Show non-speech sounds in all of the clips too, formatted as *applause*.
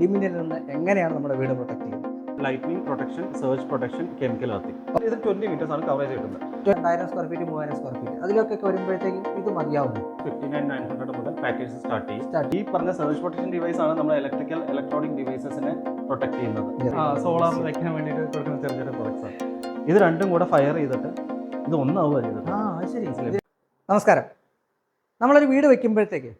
ഇടിമിന്നലിൽ നിന്ന് എങ്ങനെയാണ് നമ്മുടെ വീട് പ്രൊട്ടക്ട് ചെയ്യുന്നത്? Lightning protection surge protection chemical earthing ഇത് ട്വന്റി മീറ്റേഴ്സ് ആണ് കവറേജ് കിട്ടുന്നത്. രണ്ടായിരം സ്ക്വയർ ഫീറ്റ് മൂവായിരം സ്ക്വയർ ഫീറ്റ് അതിലൊക്കെ വരുമ്പോഴത്തേക്കും ഇത് മതിയാവുന്നു ഫിഫ്റ്റി നയൻ നയൻ ഹൺഡ്രഡ് മുതൽ പാക്കേജ് സ്റ്റാർട്ട് ചെയ്യും. ഈ പറഞ്ഞ സെർച്ച് പ്രൊട്ടക്ഷൻ ഡിവൈസ് ആണ് നമ്മൾ ഇലക്ട്രിക്കൽ ഇലക്ട്രോണിക് ഡിവൈസസിനെ പ്രൊട്ടക്ട് ചെയ്യുന്നത്. സോളാർ വെക്കാൻ വേണ്ടിയിട്ട് കൊടുക്കുന്ന ചെറിയ ചെറിയ പ്രൊഡക്ട്സ് ഇത് രണ്ടും കൂടെ ഫയർ ചെയ്തിട്ട് ഇത് ഒന്നാവുക ചെയ്തിട്ട്. ആ ശരി. നമസ്കാരം. നമ്മളൊരു വീട് വെക്കുമ്പോഴത്തേക്ക്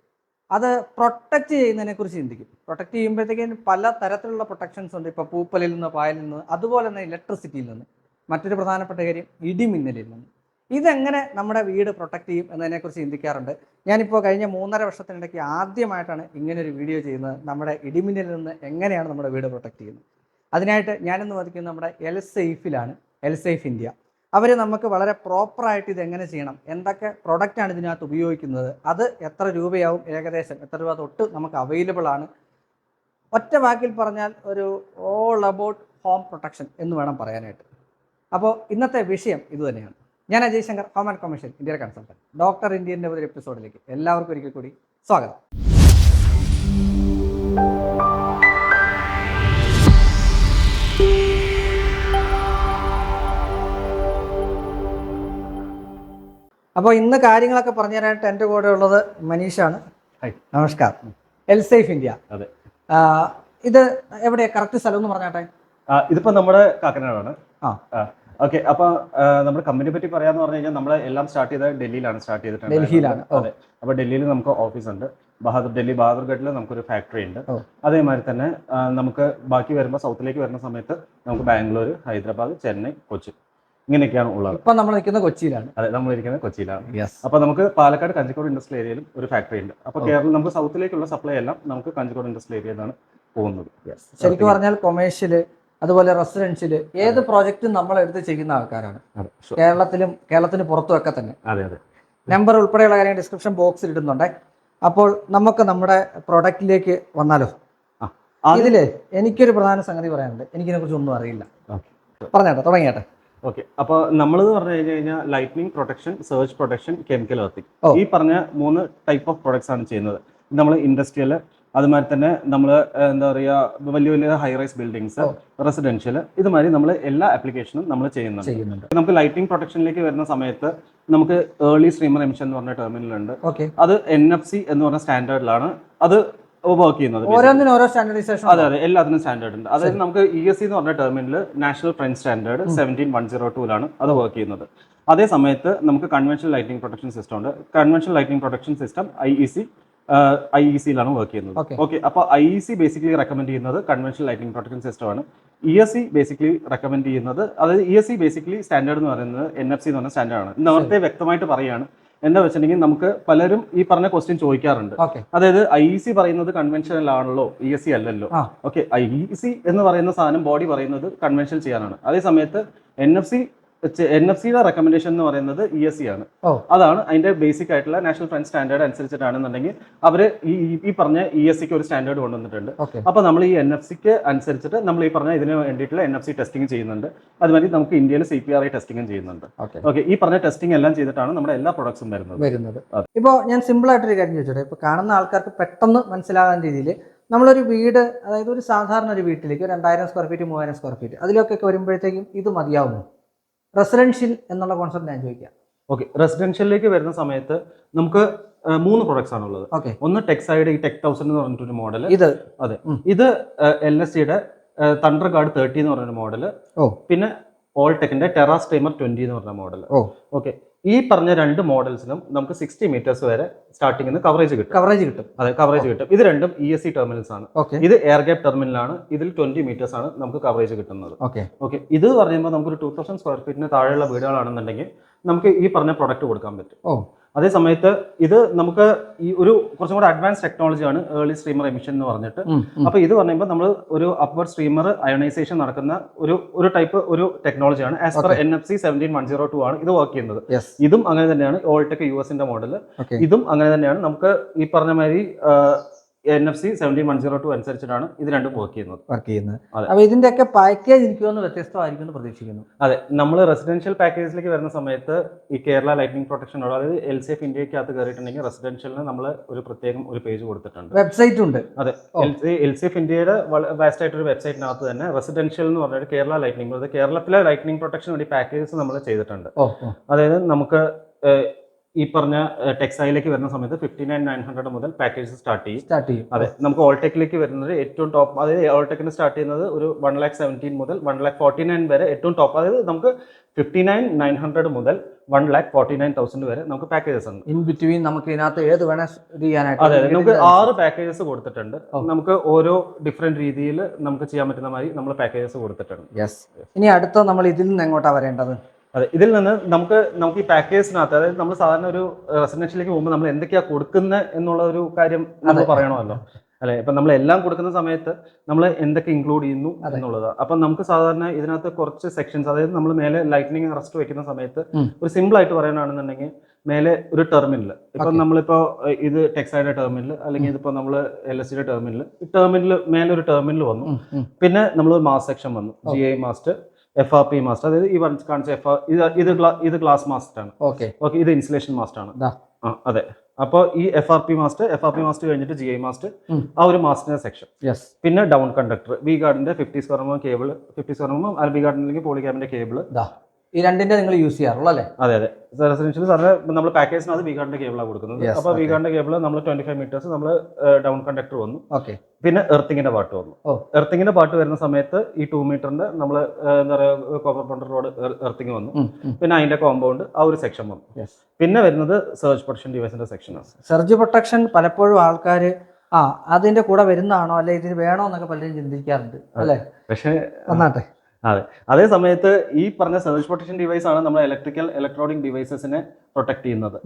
അത് പ്രൊട്ടക്റ്റ് ചെയ്യുന്നതിനെ കുറിച്ച് ചിന്തിക്കും. പ്രൊട്ടക്റ്റ് ചെയ്യുമ്പോഴത്തേക്കും പല തരത്തിലുള്ള പ്രൊട്ടക്ഷൻസ് ഉണ്ട്. ഇപ്പോൾ പൂപ്പലിൽ നിന്ന് പായലിൽ നിന്ന് അതുപോലെ തന്നെ ഇലക്ട്രിസിറ്റിയിൽ നിന്ന്. മറ്റൊരു പ്രധാനപ്പെട്ട കാര്യം ഇടിമിന്നലിൽ നിന്ന്. ഇതെങ്ങനെ നമ്മുടെ വീട് പ്രൊട്ടക്റ്റ് ചെയ്യും എന്നതിനെക്കുറിച്ച് ചിന്തിക്കാറുണ്ട്. ഞാനിപ്പോൾ കഴിഞ്ഞ മൂന്നര വർഷത്തിനിടയ്ക്ക് ആദ്യമായിട്ടാണ് ഇങ്ങനെ ഒരു വീഡിയോ ചെയ്യുന്നത്. നമ്മുടെ ഇടിമിന്നലിൽ നിന്ന് എങ്ങനെയാണ് നമ്മുടെ വീട് പ്രൊട്ടക്റ്റ് ചെയ്യുന്നത്? അതിനായിട്ട് ഞാനിന്ന് വധിക്കുന്നത് നമ്മുടെ എൽ സേഫിലാണ് എൽ സേഫ് ഇന്ത്യ അവർ നമുക്ക് വളരെ പ്രോപ്പറായിട്ട് ഇത് എങ്ങനെ ചെയ്യണം? എന്തൊക്കെ പ്രൊഡക്റ്റാണ് ഇതിനകത്ത് ഉപയോഗിക്കുന്നത്? അത് എത്ര രൂപയാവും ഏകദേശം? എത്ര രൂപ തൊട്ട് നമുക്ക് അവൈലബിൾ ആണ്? ഒറ്റ വാക്കിൽ പറഞ്ഞാൽ ഒരു ഓൾ അബൌട്ട് ഹോം പ്രൊട്ടക്ഷൻ എന്ന് വേണം പറയാനായിട്ട്. അപ്പോൾ ഇന്നത്തെ വിഷയം ഇതുതന്നെയാണ് ഞാൻ Ajay Shankar home and commission ഇന്ത്യയുടെ കൺസൾട്ടന്റ് ഡോക്ടർ ഇന്ത്യന്റെ ഒരു എപ്പിസോഡിലേക്ക് എല്ലാവർക്കും ഒരിക്കൽ കൂടി സ്വാഗതം. അപ്പോൾ ഇന്ന് കാര്യങ്ങളൊക്കെ പറഞ്ഞു തരാനായിട്ട് എന്റെ കൂടെ ഉള്ളത് മനീഷാണ്. നമസ്കാരം. L safe India. അതെ. ഇത് എവിടെയാ? കറക്റ്റ് സ്ഥലം എന്ന് പറഞ്ഞാട്ടെ? ഇതിപ്പോ നമ്മുടെ കാക്കനാടാണ്. ഓക്കെ. അപ്പൊ നമ്മുടെ കമ്പനിയെ പറ്റി പറയാന്ന് പറഞ്ഞു കഴിഞ്ഞാൽ നമ്മൾ എല്ലാം സ്റ്റാർട്ട് ചെയ്തത് ഡൽഹിയിലാണ് സ്റ്റാർട്ട് ചെയ്തിട്ടുണ്ട് ഡൽഹിയിലാണ്. അതെ. അപ്പൊ ഡൽഹിയിൽ നമുക്ക് ഓഫീസ് ഉണ്ട് ബഹാദൂർ ഡൽഹി ബഹാദൂർഗഡിൽ നമുക്കൊരു ഫാക്ടറി ഉണ്ട്. അതേമാതിരി തന്നെ നമുക്ക് ബാക്കി വരുമ്പോൾ സൗത്തിലേക്ക് വരുന്ന സമയത്ത് നമുക്ക് ബാംഗ്ലൂർ ഹൈദരാബാദ് ചെന്നൈ കൊച്ചി. ഇങ്ങനെയൊക്കെയാണ് ഉള്ളത്. ഇപ്പൊ നമ്മൾ നിൽക്കുന്ന കൊച്ചിയിലാണ്. അതെ നമ്മൾ ഇരിക്കുന്നത് കൊച്ചിയിലാണ്. അപ്പൊ നമുക്ക് പാലക്കാട് കഞ്ചിക്കോട് ഇൻഡസ്ട്രിയൽ ഏരിയയിലും ഒരു ഫാക്ടറി ഉണ്ട്. അപ്പൊ കേരളം നമുക്ക് സൗത്തിലേക്കുള്ള സപ്ലൈ എല്ലാം നമുക്ക് കഞ്ചിക്കോട് ഇൻഡസ്ട്രിയൽ നിന്നാണ് പോകുന്നത്. ശരിക്കും പറഞ്ഞാൽ കൊമേഴ്ഷ്യൽ അതുപോലെ റെസിഡൻഷ്യൽ ഏത് പ്രോജക്റ്റും നമ്മൾ എടുത്ത് ചെയ്യുന്ന ആൾക്കാരാണ്. കേരളത്തിലും കേരളത്തിന് പുറത്തുമൊക്കെ തന്നെ. അതെ അതെ. നമ്പർ ഉൾപ്പെടെയുള്ള കാര്യം ഡിസ്ക്രിപ്ഷൻ ബോക്സിൽ ഇടുന്നുണ്ട്. അപ്പോൾ നമുക്ക് നമ്മുടെ പ്രൊഡക്റ്റിലേക്ക് വന്നാലോ? ഇതിൽ എനിക്കൊരു പ്രധാന സംഗതി പറയാനുണ്ട്. എനിക്കിതിനെ കുറിച്ച് ഒന്നും അറിയില്ല. പറഞ്ഞേട്ടെ തുടങ്ങിയേട്ടെ. ഓക്കെ അപ്പൊ നമ്മൾ പറഞ്ഞു കഴിഞ്ഞു കഴിഞ്ഞാൽ lightning protection surge protection chemical earthing ഈ പറഞ്ഞ മൂന്ന് ടൈപ്പ് ഓഫ് പ്രൊഡക്ട്സ് ആണ് ചെയ്യുന്നത്. നമ്മൾ ഇൻഡസ്ട്രിയൽ അതുമാതിരി തന്നെ നമ്മൾ എന്താ പറയുക വലിയ വലിയ ഹൈ റൈസ് ബിൽഡിങ്സ് റെസിഡൻഷ്യൽ ഇതുമാതിരി നമ്മൾ എല്ലാ ആപ്ലിക്കേഷനും നമ്മൾ ചെയ്യുന്നുണ്ട്. നമുക്ക് ലൈറ്റിംഗ് പ്രൊട്ടക്ഷനിലേക്ക് വരുന്ന സമയത്ത് നമുക്ക് ഏർലി സ്ട്രീമർ എമിഷൻ എന്ന് പറഞ്ഞ ടെർമിനൽ ഉണ്ട്. അത് എൻ എഫ് സി എന്ന് പറഞ്ഞ സ്റ്റാൻഡേർഡിലാണ് അത് വർക്ക് ചെയ്യുന്നത് ഓരോന്നിനും ഓരോ സ്റ്റാൻഡർഡൈസേഷൻ അതെ അതെ എല്ലാത്തിനും സ്റ്റാൻഡേർഡ് ഉണ്ട്. അതായത് നമുക്ക് ഇ എസ് സി എന്ന് പറഞ്ഞ ടെർമിനിൽ national front standard seventeen one zero ടൂലാണ് അത് വർക്ക് ചെയ്യുന്നത്. അതേ സമയത്ത് നമുക്ക് കൺവെൻഷണൽ ലൈറ്റിംഗ് പ്രൊട്ടക്ഷൻ സിസ്റ്റം ഉണ്ട്. Conventional lighting protection system I E C I E സിയിലാണ് work ചെയ്യുന്നത്. ഓക്കെ അപ്പോൾ I E C basically recommend ചെയ്യുന്നത് കൺവെൻഷണൽ ലൈറ്റിംഗ് പ്രൊട്ടക്ഷൻ സിസ്റ്റമാണ് E S C basically recommend ചെയ്യുന്നത് അതായത് E S C basically standard എന്ന് പറയുന്നത് N F C എന്ന് പറഞ്ഞ സ്റ്റാൻഡേർഡാണ് നേരത്തെ വ്യക്തമായിട്ട് പറയുകയാണ്. എന്താ വെച്ചിട്ടുണ്ടെങ്കിൽ നമുക്ക് പലരും ഈ പറഞ്ഞ ക്വസ്റ്റ്യൻ ചോദിക്കാറുണ്ട്. അതായത് ഐ ഇ സി പറയുന്നത് കൺവെൻഷനൽ ആണല്ലോ ഇ എസ് സി അല്ലല്ലോ. ഓക്കെ ഐ സി എന്ന് പറയുന്ന സാധനം ബോഡി പറയുന്നത് കൺവെൻഷൻ ചെയ്യാനാണ്. അതേ സമയത്ത് N F C N F സിയുടെ റെക്കമെൻഡേഷൻ എന്ന് പറയുന്നത് ഇ എസ് സി ആണ്. അതാണ് അതിന്റെ ബേസിക് ആയിട്ടുള്ള നാഷണൽ ഫ്രണ്ട് സ്റ്റാൻഡേർഡ് അനുസരിച്ചിട്ടാണെന്നുണ്ടെങ്കിൽ അവർ ഈ പറഞ്ഞ ഇ എസ് സിക്ക് ഒരു സ്റ്റാൻഡേർഡ് കൊണ്ടുവന്നിട്ടുണ്ട്. അപ്പോൾ അപ്പൊ നമ്മൾ ഈ എൻ എഫ് സിക്ക് അനുസരിച്ചിട്ട് നമ്മൾ ഈ പറഞ്ഞ ഇതിന് വേണ്ടിയിട്ടുള്ള എൻ എഫ് സി ടെസ്റ്റിംഗ് ചെയ്യുന്നുണ്ട്. അതുമാതിരി നമുക്ക് ഇന്ത്യയിൽ സി പി ആർ ഐ ടെസ്റ്റിംഗും ചെയ്യുന്നുണ്ട്. ഓക്കെ. ഈ പറഞ്ഞ ടെസ്റ്റിംഗ് എല്ലാം ചെയ്തിട്ടാണ് നമ്മുടെ എല്ലാ പ്രൊഡക്ട്സും വരുന്നത്. വരുന്നത്. ഇപ്പോ ഇപ്പോൾ ഞാൻ സിമ്പിൾ ആയിട്ടൊരു കാര്യം ചോദിച്ചോട്ടെ. ഇപ്പോൾ കാണുന്ന ആൾക്കാർക്ക് പെട്ടെന്ന് മനസ്സിലാകാൻ രീതിയിൽ നമ്മളൊരു വീട് അതായത് ഒരു സാധാരണ ഒരു വീട്ടിലേക്ക് രണ്ടായിരം സ്ക്വയർ ഫീറ്റ് മൂവായിരം സ്ക്വയർ ഫീറ്റ് അതിലൊക്കെ വരുമ്പോഴത്തേക്കും ഇത് മതിയാവുന്നു റെസിഡൻഷ്യൽ എന്നുള്ള കോൺസെപ്റ്റ് ഞാൻ ചോദിക്കാം. ഓക്കെ റെസിഡൻഷ്യലിലേക്ക് വരുന്ന സമയത്ത് നമുക്ക് മൂന്ന് പ്രൊഡക്ട്സ് ആണുള്ളത് ഓക്കെ. ഒന്ന് ടെക്സൈഡ് ഈ ടെക് തൗസൻഡ് എന്ന് പറഞ്ഞിട്ടൊരു മോഡൽ ഇത്. അതെ. ഇത് എൽ എസ് സിയുടെ തണ്ടർ കാർഡ് തേർട്ടി എന്ന് പറഞ്ഞൊരു മോഡൽ ഓ. പിന്നെ ഓൾ ടെക്കിന്റെ ടെറാ സ്ട്രീമർ ട്വന്റി എന്ന് പറഞ്ഞ മോഡൽ. ഓക്കെ. ഈ പറഞ്ഞ രണ്ട് മോഡൽസിനും നമുക്ക് സിക്സ്റ്റി മീറ്റേഴ്സ് വരെ സ്റ്റാർട്ടിംഗ് കവറേജ് കിട്ടും. കവറേജ് കിട്ടും. അതെ കവറേജ് കിട്ടും. ഇത് രണ്ടും ഇ എസ് സി ടെർമിനൽസ് ആണ്. ഓക്കെ ഇത് എയർ ഗ്യാപ് ടെർമിനലാണ് ഇതിൽ ട്വന്റി മീറ്റേഴ്സ് ആണ് നമുക്ക് കവറേജ് കിട്ടുന്നത്. ഓക്കെ ഓക്കെ ഇത് പറയുമ്പോൾ നമുക്ക് ഒരു ടൂ തൗസൻഡ് സ്ക്വയർ ഫീറ്റിന് താഴെയുള്ള വീടുകളാണെന്നുണ്ടെങ്കിൽ നമുക്ക് ഈ പറഞ്ഞ പ്രൊഡക്റ്റ് കൊടുക്കാൻ പറ്റും. ഓ. അതേ സമയത്ത് ഇത് നമുക്ക് ഈ ഒരു കുറച്ചും കൂടെ അഡ്വാൻസ് ടെക്നോളജിയാണ് ഏർലി സ്ട്രീമർ എമിഷൻ എന്ന് പറഞ്ഞിട്ട്. ഉം, ഉം. അപ്പൊ ഇത് പറയുമ്പോൾ നമ്മൾ ഒരു അപ്പർ സ്ട്രീമർ അയണൈസേഷൻ നടക്കുന്ന ഒരു ഒരു ടൈപ്പ് ഒരു ടെക്നോളജിയാണ് as per. N F C seventeen one zero two ആണ് ഇത് വർക്ക് ചെയ്യുന്നത്. ഇതും അങ്ങനെ തന്നെയാണ് ഓൾടെക് യു എസിന്റെ മോഡൽ ഇതും അങ്ങനെ തന്നെയാണ്. നമുക്ക് ഈ പറഞ്ഞ മാതിരി N F C seventeen one zero two അനുസരിച്ചിട്ടാണ് ഇത് രണ്ടും വർക്ക് ചെയ്യുന്നത്. വർക്ക് ചെയ്യുന്നത്. അപ്പോൾ ഇതിന്റെയൊക്കെ പാക്കേജ് എനിക്ക് തോന്നുന്നു വ്യത്യസ്തമായിരിക്കും എന്ന് പ്രതീക്ഷിക്കുന്നു. അതെ നമ്മൾ റെസിഡൻഷ്യൽ പാക്കേജിലേക്ക് വരുന്ന സമയത്ത് ഈ കേരള ലൈറ്റിംഗ് പ്രൊട്ടക്ഷൻ അതായത് എൽ സി എഫ് ഇന്ത്യക്കകത്ത് കയറിയിട്ടുണ്ടെങ്കിൽ റെസിഡൻഷ്യലിന് നമ്മൾ ഒരു പ്രത്യേകം ഒരു പേജ് കൊടുത്തിട്ടുണ്ട്. വെബ്സൈറ്റ് ഉണ്ട്. അതെ. എൽ സി എഫ് ഇന്ത്യയുടെ വാസ്റ്റ് ആയിട്ടൊരു വെബ്സൈറ്റിനകത്ത് തന്നെ റെസിഡൻഷ്യൽ എന്ന് പറഞ്ഞിട്ട് കേരള ലൈറ്റിംഗ് കേരളത്തിലെ ലൈറ്റിംഗ് പ്രൊട്ടക്ഷൻ വേണ്ടി പാക്കേജസ് നമ്മൾ ചെയ്തിട്ടുണ്ട്. അതായത് നമുക്ക് ഈ പറഞ്ഞ ടെക്സൈലേക്ക് വരുന്ന സമയത്ത് ഫിഫ്റ്റി നയൻ നയൻ ഹൺഡ്രഡ് മുതൽ പാക്കേജ് സ്റ്റാർട്ട് ചെയ്യും. സ്റ്റാർട്ട് ചെയ്യും. അതെ നമുക്ക് ഓൾടെക്കിലേക്ക് വരുന്നത് ഏറ്റവും ടോപ്പ് അതായത് ഓൾടെക്കിന് സ്റ്റാർട്ട് ചെയ്യുന്നത് ഒരു വൺ ലാക്ക് സെവന്റീൻ മുതൽ വൺ ലാക്ക് ഫോർട്ടി നയൻ വരെ ഏറ്റവും ടോപ്പ് അതായത് നമുക്ക് ഫിഫ്റ്റി നയൻ നയൻ ഹൺഡ്രഡ് മുതൽ one lakh forty nine thousand വരെ നമുക്ക് പാക്കേജസ് ഉണ്ട്. ഇൻ ബിറ്റ്വീൻ നമുക്ക് ഇതിനകത്ത് ഏത് വേണേ ചെയ്യാനായിട്ട് അതെ നമുക്ക് ആറ് പാക്കേജസ് കൊടുത്തിട്ടുണ്ട്. നമുക്ക് ഓരോ ഡിഫറെന്റ് രീതിയിൽ നമുക്ക് ചെയ്യാൻ പറ്റുന്ന മാതിരി നമ്മൾ പാക്കേജസ് കൊടുത്തിട്ടുണ്ട്. യെസ് ഇനി അടുത്ത നമ്മൾ ഇതിൽ നിന്ന് എങ്ങോട്ടാണ് വരേണ്ടത്? അതെ ഇതിൽ നിന്ന് നമുക്ക് നമുക്ക് ഈ പാക്കേജിനകത്ത് അതായത് നമ്മൾ സാധാരണ ഒരു റെസിഡൻഷ്യലേക്ക് പോകുമ്പോൾ നമ്മൾ എന്തൊക്കെയാ കൊടുക്കുന്നത് എന്നുള്ള ഒരു കാര്യം നമ്മൾ പറയണമല്ലോ. അല്ലെ? ഇപ്പൊ നമ്മൾ എല്ലാം കൊടുക്കുന്ന സമയത്ത് നമ്മൾ എന്തൊക്കെ ഇൻക്ലൂഡ് ചെയ്യുന്നു. എന്നുള്ളത്. അപ്പൊ നമുക്ക് സാധാരണ ഇതിനകത്ത് കുറച്ച് സെക്ഷൻസ് അതായത് നമ്മൾ മേലെ ലൈറ്റനിങ് അറസ്റ്റ് വെക്കുന്ന സമയത്ത് ഒരു സിമ്പിൾ ആയിട്ട് പറയാനാണെന്നുണ്ടെങ്കിൽ മേലെ ഒരു ടെർമിനൽ ഇപ്പൊ നമ്മളിപ്പോ ഇത് ടെക്സൈഡ് ടെർമിനൽ അല്ലെങ്കിൽ ഇതിപ്പോ നമ്മൾ എൽ എസ് സിയുടെ ടെർമിനൽ ടെർമിനൽ മേലെ ഒരു ടെർമിനൽ വന്നു. പിന്നെ നമ്മൾ മാസ് സെക്ഷൻ വന്നു. G I master F R P master അതായത് ഈ വൺ- കാണിച്ച എഫ് ആർ ഇത് ഇത് ഗ്ലാ- ഇത് ഗ്ലാസ് മാസ്റ്റർ ആണ്. ഓക്കെ ഓക്കെ ഇത് ഇൻസുലേഷൻ മാസ്റ്റർ ആണ്. ആ അതെ. അപ്പോൾ ഈ F R P master F R P master കഴിഞ്ഞിട്ട് ജി ഐ മാസ്റ്റർ. ആ ഒരു മാസ്റ്ററിന്റെ സെക്ഷൻ പിന്നെ down conductor V ഗാർഡിന്റെ fifty square M cable fifty square M V ഗാർഡിന്റെ പോളി ക്യാബിന്റെ കേബിൾ ഈ രണ്ടിന്റെ നിങ്ങൾ യൂസ് ചെയ്യാറുള്ളൂ അല്ലേ? അതെ അതെ. റെസിഡൻഷ്യൽ സാറിന് നമ്മൾ പാക്കേജിനകത്ത് വി കേബിൾ കേബിളാണ് കൊടുക്കുന്നത്. അപ്പൊ അപ്പോൾ വി. കേബിൾ നമ്മൾ ട്വന്റി ഫൈവ് മീറ്റേഴ്സ് നമ്മൾ ഡൗൺ കണ്ടക്ടർ വന്നു. ഓക്കെ പിന്നെ എർത്തിങ്ങിന്റെ പാട്ട് വന്നു. എർത്തിങ്ങിന്റെ പാട്ട് വരുന്ന സമയത്ത് ഈ ടൂ മീറ്ററിന്റെ നമ്മൾ എന്താ പറയുക കോപ്പർ പണ്ടർ റോഡ് എർത്തിങ് വന്നു. പിന്നെ അതിന്റെ കോമ്പൗണ്ട് ആ ഒരു സെക്ഷൻ വന്നു. പിന്നെ വരുന്നത് സെർച്ച് പ്രൊട്ടക്ഷൻ ഡിവൈസിന്റെ സെക്ഷനാണ് സർജ് പ്രൊട്ടക്ഷൻ പലപ്പോഴും ആൾക്കാർ ആ അതിന്റെ കൂടെ വരുന്നതാണോ അല്ലെ ഇതിന് വേണോ എന്നൊക്കെ പലരും ചിന്തിക്കാറുണ്ട്. അല്ലേ? പക്ഷേ വന്നാട്ടെ അതേ. സമയത്ത് ഈ പറഞ്ഞ സെർച്ച് പ്രൊട്ടക്ഷൻ ഡിവൈസ് ആണ് നമ്മൾ ഇലക്ട്രിക്കൽ ഇലക്ട്രോണിക് ഡിവൈസസിനെ പ്രൊട്ടക്ട് ചെയ്യുന്നത്.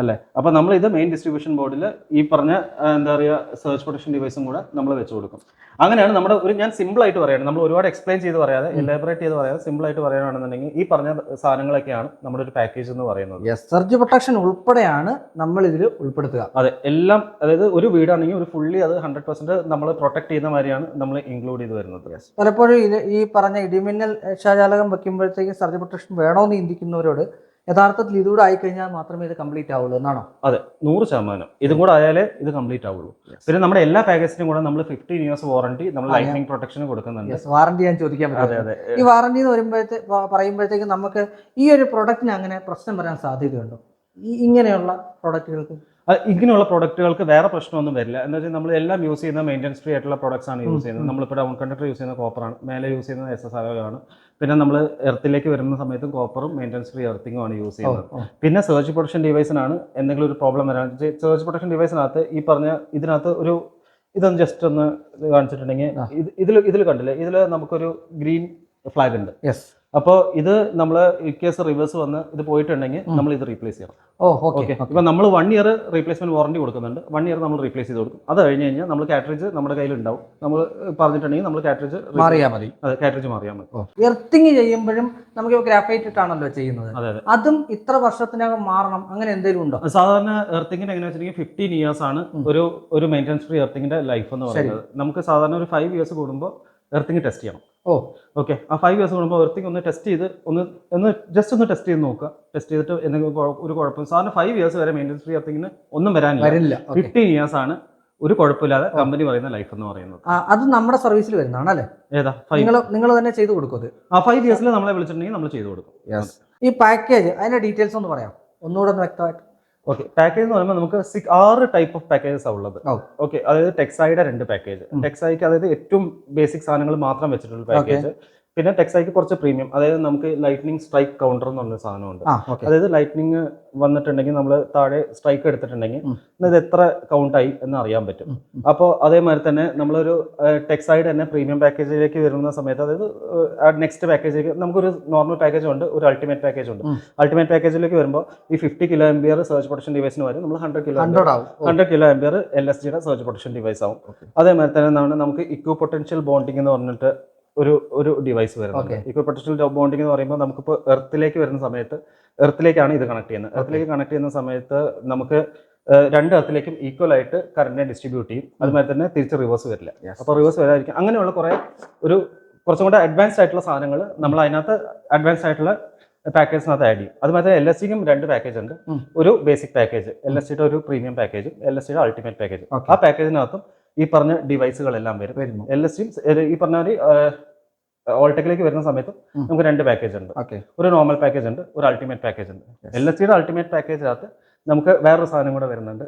അല്ലെ? അപ്പൊ നമ്മൾ ഇത് മെയിൻ ഡിസ്ട്രിബ്യൂഷൻ ബോർഡിൽ ഈ പറഞ്ഞ എന്താ പറയുക സെർച്ച് പ്രൊട്ടക്ഷൻ ഡിവൈസും കൂടെ നമ്മൾ വെച്ച് കൊടുക്കും. അങ്ങനെയാണ് നമ്മുടെ ഒരു ഞാൻ സിമ്പിൾ ആയിട്ട് പറയുന്നത് നമ്മൾ ഒരുപാട് എക്സ്പ്ലെയിൻ ചെയ്ത് പറയാതെ എലബറേറ്റ് ചെയ്ത് പറയാതെ സിമ്പിൾ ആയിട്ട് പറയുകയാണെന്നുണ്ടെങ്കിൽ ഈ പറഞ്ഞ സാധനങ്ങളൊക്കെയാണ് നമ്മുടെ ഒരു പാക്കേജ് എന്ന് പറയുന്നത്. സർജ് പ്രൊട്ടക്ഷൻ ഉൾപ്പെടെയാണ് നമ്മൾ ഇതിൽ ഉൾപ്പെടുത്തുക. അതെ എല്ലാം അതായത് ഒരു വീടാണെങ്കിൽ ഒരു ഫുള്ളി അത് ഹൺഡ്രഡ് പെർസെന്റ് നമ്മൾ പ്രൊട്ടക്ട് ചെയ്യുന്ന മാതിരിയാണ് നമ്മൾ ഇൻക്ലൂഡ് ചെയ്ത് വരുന്നത്. പലപ്പോഴും ഇത് ഈ പറഞ്ഞ ഇടിമിന്നൽ രക്ഷാജാലകം വെക്കുമ്പോഴത്തേക്കും സർജ് പ്രൊട്ടക്ഷൻ വേണോന്ന് ചിന്തിക്കുന്നവരോട് യഥാർത്ഥത്തിൽ ഇതുകൂടെ ആയിക്കഴിഞ്ഞാൽ മാത്രമേ ഇത് കംപ്ലീറ്റ് ആവുള്ളൂ എന്നാണോ? അതെ നൂറ് ശതമാനം. ഇതും കൂടെ ആയാലേ ഇത് കംപ്ലീറ്റ് ആവുള്ളൂ. പിന്നെ നമ്മുടെ എല്ലാ പാക്കേജിനും കൂടെ നമ്മൾ ഫിഫ്റ്റീൻ ഇയേഴ്സ് വാറണ്ടി നമ്മൾ ലൈഫിംഗ് പ്രൊട്ടക്ഷൻ കൊടുക്കുന്നുണ്ട്. വാറണ്ടി ഞാൻ ചോദിക്കാൻ പറ്റും. ഈ വാറണ്ടി എന്ന് വരുമ്പോഴത്തെ പറയുമ്പോഴത്തേക്ക് നമുക്ക് ഈ ഒരു പ്രൊഡക്റ്റിന് അങ്ങനെ പ്രശ്നം വരാൻ സാധ്യതയുണ്ടോ? ഈ ഇങ്ങനെയുള്ള പ്രൊഡക്റ്റുകൾക്ക് ഇങ്ങനെയുള്ള പ്രൊഡക്റ്റുകൾക്ക് വേറെ പ്രശ്നമൊന്നും വരില്ല. എന്ന് വെച്ചാൽ നമ്മൾ എല്ലാം യൂസ് ചെയ്യുന്ന മെയിന്റെൻസ് ഫ്രീ ആയിട്ടുള്ള പ്രൊഡക്ട്സ് ആണ് യൂസ് ചെയ്യുന്നത്. നമ്മളിപ്പോൾ ഡൗൺ കണ്ടക്ടർ യൂസ് ചെയ്യുന്ന കോപ്പറാണ് മേലെ യൂസ് ചെയ്യുന്നത് എസ് എസ് ആണ്. പിന്നെ നമ്മൾ എർത്തിലേക്ക് വരുന്ന സമയത്തും കോപ്പറും മെയിന്റനൻസ് ഫ്രീ എർത്തിങ്ങും ആണ് യൂസ് ചെയ്യുന്നത്. പിന്നെ സെർച്ച് പ്രൊട്ടക്ഷൻ ഡിവൈസിനാണ് എന്തെങ്കിലും ഒരു പ്രോബ്ലം വരാൻ സെർച്ച് പ്രൊട്ടക്ഷൻ ഡിവൈസിനകത്ത് ഈ പറഞ്ഞ ഇതിനകത്ത് ഒരു ഇതൊന്ന് ജസ്റ്റ് ഒന്ന് കാണിച്ചിട്ടുണ്ടെങ്കിൽ. ഇതിൽ ഇതിൽ കണ്ടില്ലേ? ഇതിൽ നമുക്കൊരു ഗ്രീൻ ഫ്ലാഗ് ഉണ്ട്. യെസ് അപ്പോൾ ഇത് നമ്മൾ കേസ് റിവേഴ്സ് വന്ന് ഇത് പോയിട്ടുണ്ടെങ്കിൽ നമ്മൾ ഇത് റീപ്ലേസ് ചെയ്യണം. ഓക്കെ ഓക്കെ ഇപ്പൊ നമ്മൾ വൺ ഇയർ റീപ്ലേസ്മെന്റ് വാറണ്ടി കൊടുക്കുന്നുണ്ട്. വൺ ഇയർ നമ്മൾ റീപ്ലേസ് ചെയ്ത് കൊടുക്കും. അത് കഴിഞ്ഞ് കഴിഞ്ഞാൽ നമ്മൾ കാറ്ററേജ് നമ്മുടെ കയ്യിൽ ഉണ്ടാവും. നമ്മൾ പറഞ്ഞിട്ടുണ്ടെങ്കിൽ നമ്മൾ കാറ്ററേജ് മാറിയാൽ മതി. അതെ കാറ്ററേജ് മാറിയാൽ മതി. എർത്തിങ് ചെയ്യുമ്പോഴും നമുക്ക് ഗ്രാഫൈറ്റ് ഇട്ടാണല്ലോ ചെയ്യുന്നത്. അതെ അതെ. അതും ഇത്ര വർഷത്തിനകം മാറണം. അങ്ങനെ എന്തെങ്കിലും ഉണ്ടോ? സാധാരണ എർത്തിങ്ങിന് എങ്ങനെ വെച്ചിട്ടുണ്ടെങ്കിൽ ഫിഫ്റ്റീൻ ഇയേഴ്സ് ആണ് ഒരു ഒരു മെയിന്റനൻസ് ഫ്രീ എർത്തിങ്ങിന്റെ ലൈഫ് എന്ന് പറയുന്നത്. നമുക്ക് സാധാരണ ഒരു ഫൈവ് ഇയേഴ്സ് കൂടുമ്പോൾ എർത്തിങ് ടെസ്റ്റ് ചെയ്യണം. ഓ ഓക്കെ ആ ഫൈവ് ഇയേഴ്സ് കൂടുമ്പോൾ എർത്തിങ് ഒന്ന് ടെസ്റ്റ് ചെയ്ത് ഒന്ന് ഒന്ന് ജസ്റ്റ് ഒന്ന് ടെസ്റ്റ് ചെയ്ത് നോക്കുക. ടെസ്റ്റ് ചെയ്തിട്ട് എന്തെങ്കിലും ഒരു കുഴപ്പം. സാറിന് ഫൈവ് ഇയേഴ്സ് വരെ മെയിന്റെനൻസ് ഫ്രീ എർത്തിങ്ങിന് ഒന്നും വരാനില്ല. വരില്ല. ഫിഫ്റ്റീൻ ഇയേഴ്സ് ആണ് ഒരു കുഴപ്പമില്ലാതെ കമ്പനി പറയുന്ന ലൈഫ് എന്ന് പറയുന്നത്. അത് നമ്മുടെ സർവീസിൽ വരുന്നതാണ് അല്ലേ? ഏതാ? ഫൈവ് നിങ്ങൾ നിങ്ങൾ തന്നെ ചെയ്ത് കൊടുക്കും ആ ഫൈവ് ഇയേഴ്സിൽ നമ്മളെ വിളിച്ചിട്ടുണ്ടെങ്കിൽ നമ്മൾ ചെയ്തു കൊടുക്കും. ഈ പാക്കേജ് അതിന്റെ ഡീറ്റെയിൽസ് ഒന്ന് പറയാം. ഒന്നുകൂടെ ഒന്ന് വ്യക്തമായിട്ട്. ഓക്കെ പാക്കേജ് എന്ന് പറയുമ്പോൾ നമുക്ക് ആറ് ടൈപ്പ് ഓഫ് പാക്കേജസ് ആണ് ഉള്ളത്. ഓക്കെ അതായത് ടെക്സായിയുടെ രണ്ട് പാക്കേജ് ടെക്സായിക്ക് അതായത് ഏറ്റവും ബേസിക് സാധനങ്ങൾ മാത്രം വെച്ചിട്ടുള്ള പാക്കേജ് പിന്നെ ടെക്സൈക്ക് കുറച്ച് പ്രീമിയം അതായത് നമുക്ക് ലൈറ്റ്നിങ് സ്ട്രൈക്ക് കൗണ്ടർ എന്ന് പറഞ്ഞ സാധനമുണ്ട്. അതായത് ലൈറ്റ്നിങ് വന്നിട്ടുണ്ടെങ്കിൽ നമ്മൾ താഴെ സ്ട്രൈക്ക് എടുത്തിട്ടുണ്ടെങ്കിൽ ഇത് എത്ര കൗണ്ട് ആയി എന്ന് അറിയാൻ പറ്റും. അപ്പോൾ അതേമാതിരി തന്നെ നമ്മളൊരു ടെക്സൈഡ് തന്നെ പ്രീമിയം പാക്കേജിലേക്ക് വരുന്ന സമയത്ത് അതായത് നെക്സ്റ്റ് പാക്കേജിലേക്ക് നമുക്കൊരു നോർമൽ പാക്കേജ് ഉണ്ട് ഒരു അൾട്ടിമേറ്റ് പാക്കേജ് ഉണ്ട്. അൾട്ടിമേറ്റ് പാക്കേജിലേക്ക് വരുമ്പോൾ ഈ fifty kilo M B surge protection ഡിവൈസിന് വരും നമ്മൾ hundred kilo hundred kilo M B R L S ജിയുടെ സെർച്ച് പ്രൊട്ടക്ഷൻ ഡിവൈസ് ആവും. അതേമാതിരി തന്നെ നമുക്ക് ഇക്വ പൊട്ടൻഷ്യൽ ബോണ്ടിങ് എന്ന് പറഞ്ഞിട്ട് ഒരു ഒരു ഡിവൈസ് വരുന്നത് ഇക്വൽ പൊട്ടൻഷ്യൽ ജോബ് ബോണ്ടിങ് എന്ന് പറയുമ്പോൾ നമുക്കിപ്പോൾ എർത്തിലേക്ക് വരുന്ന സമയത്ത് എർത്തിലേക്കാണ് ഇത് കണക്ട് ചെയ്യുന്നത്. എർത്തിലേക്ക് കണക്ട് ചെയ്യുന്ന സമയത്ത് നമുക്ക് രണ്ട് എർത്തിലേക്കും ഈക്വൽ ആയിട്ട് കറണ്ടിനെ ഡിസ്ട്രിബ്യൂട്ട് ചെയ്യും. അതുമാതിരി തന്നെ തിരിച്ച് റിവേഴ്സ് വരില്ല. അപ്പോൾ റിവേഴ്സ് വരാതിരിക്കും. അങ്ങനെയുള്ള കുറേ ഒരു കുറച്ചും കൂടെ അഡ്വാൻസ്ഡ് ആയിട്ടുള്ള സാധനങ്ങൾ നമ്മൾ അതിനകത്ത് അഡ്വാൻസ്ഡ് ആയിട്ടുള്ള പാക്കേജിനകത്ത് ആഡ് ചെയ്യും. അതുമാതിരി എൽ എസ് സിക്കും രണ്ട് പാക്കേജ് ഉണ്ട്. ഒരു ബേസിക് പാക്കേജ് എൽ എസ് സിയുടെ ഒരു പ്രീമിയം പാക്കേജും എൽ എസ് സിയുടെ അൾട്ടിമേറ്റ് പാക്കേജും ആ പാക്കേജിനകത്തും ഈ പറഞ്ഞ ഡിവൈസുകളെല്ലാം വരും. വരുന്നു. എൽ എസ് ഡിയും ഈ പറഞ്ഞ ഓൾടെക്കിലേക്ക് വരുന്ന സമയത്ത്. നമുക്ക് രണ്ട് പാക്കേജ് ഉണ്ട്. ഒരു നോർമൽ പാക്കേജ് ഉണ്ട് ഒരു അൾട്ടിമേറ്റ് പാക്കേജ് ഉണ്ട്. എൽ എസ് സിയുടെ അൾട്ടിമേറ്റ് പാക്കേജിനകത്ത് നമുക്ക് വേറൊരു സാധനം കൂടെ വരുന്നുണ്ട്.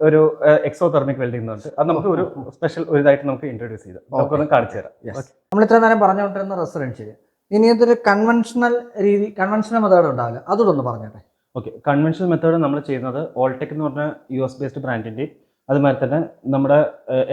ഒരു എക്സോ തെർമിക് വെൽഡിംഗ് ഉണ്ട് അത് നമുക്ക് ഒരു സ്പെഷ്യൽ ഒരു ഇതായിട്ട് നമുക്ക് ഇൻട്രൊഡ്യൂസ് ചെയ്ത്. നമുക്കൊന്ന് കാണിച്ചു തരാം. നമ്മൾ ഇത്ര നേരം പറഞ്ഞുകൊണ്ടിരുന്ന റെസിഡൻഷ്യൽ ഇനി ഇതൊരു കൺവെൻഷണൽ രീതി കൺവെൻഷണൽ മെത്തേഡ് ഉണ്ടാവില്ല. അതോടൊന്ന് പറഞ്ഞോട്ടെ. ഓക്കെ. കൺവെൻഷണൽ മെത്തേഡ് നമ്മൾ ചെയ്യുന്നത് ഓൾടെക് എന്ന് പറഞ്ഞ യു എസ് ബേസ്ഡ് ബ്രാൻഡിന്റെയും അതുമാതിരി തന്നെ നമ്മുടെ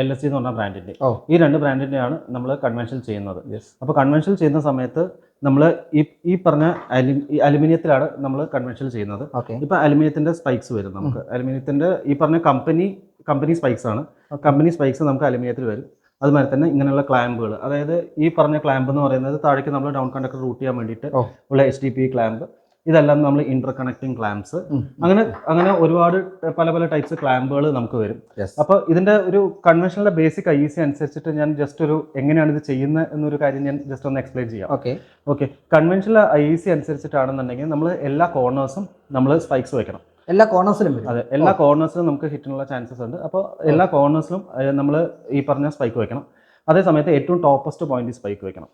എൽ എസ് സി എന്ന് പറഞ്ഞ ബ്രാൻഡിന്റെ ഈ രണ്ട് ബ്രാൻഡിന്റെയാണ് നമ്മൾ കൺവെൻഷൻ ചെയ്യുന്നത്. അപ്പോൾ കൺവെൻഷൻ ചെയ്യുന്ന സമയത്ത് നമ്മൾ ഈ ഈ പറഞ്ഞ അലു അലുമിനിയത്തിലാണ് നമ്മൾ കൺവെൻഷൻ ചെയ്യുന്നത്. ഇപ്പൊ അലുമിനിയത്തിന്റെ സ്പൈക്സ് വരും നമുക്ക്. അലുമിനിയത്തിന്റെ ഈ പറഞ്ഞ കമ്പനി കമ്പനി സ്പൈക്സ് ആണ്. കമ്പനി സ്പൈക്സ് നമുക്ക് അലുമിനിയത്തിൽ വരും. അതുമാതിരി തന്നെ ഇങ്ങനെയുള്ള ക്ലാമ്പുകൾ അതായത് ഈ പറഞ്ഞ ക്ലാമ്പ് എന്ന് പറയുന്നത് താഴേക്ക് നമ്മൾ ഡൗൺ കണ്ടക്ടർ റൂട്ട് ചെയ്യാൻ വേണ്ടിയിട്ട് ഉള്ള എച്ച് ഡി പി ക്ലാമ്പ് ഇതെല്ലാം നമ്മൾ ഇന്റർ കണക്ടിങ് ക്ലാംപ്സ് അങ്ങനെ അങ്ങനെ ഒരുപാട് പല പല ടൈപ്സ് ക്ലാമ്പുകൾ നമുക്ക് വരും. അപ്പൊ അപ്പോൾ ഇതിന്റെ ഒരു കൺവെൻഷനിലെ ബേസിക് ഐ സി അനുസരിച്ചിട്ട് ഞാൻ ജസ്റ്റ് ഒരു എങ്ങനെയാണ് ഇത് ചെയ്യുന്നത് എന്നൊരു കാര്യം ഞാൻ ജസ്റ്റ് ഒന്ന് എക്സ്പ്ലെയിൻ ചെയ്യാം. Okay okay conventional I C അനുസരിച്ചിട്ടാണെന്നുണ്ടെങ്കിൽ നമ്മൾ എല്ലാ കോർണേഴ്സും നമ്മൾ സ്പൈക്സ് വെക്കണം. എല്ലാ കോർണേഴ്സിലും അതെ എല്ലാ കോർണേഴ്സിലും നമുക്ക് ഹിറ്റിനുള്ള ചാൻസസ് ഉണ്ട്. അപ്പോൾ എല്ലാ കോർണേഴ്സിലും നമ്മൾ ഈ പറഞ്ഞ സ്പൈക്ക് വെക്കണം. അതേ സമയത്ത് ഏറ്റവും ടോപ്പസ്റ്റ് പോയിന്റ് സ്പൈക്ക് വെക്കണം.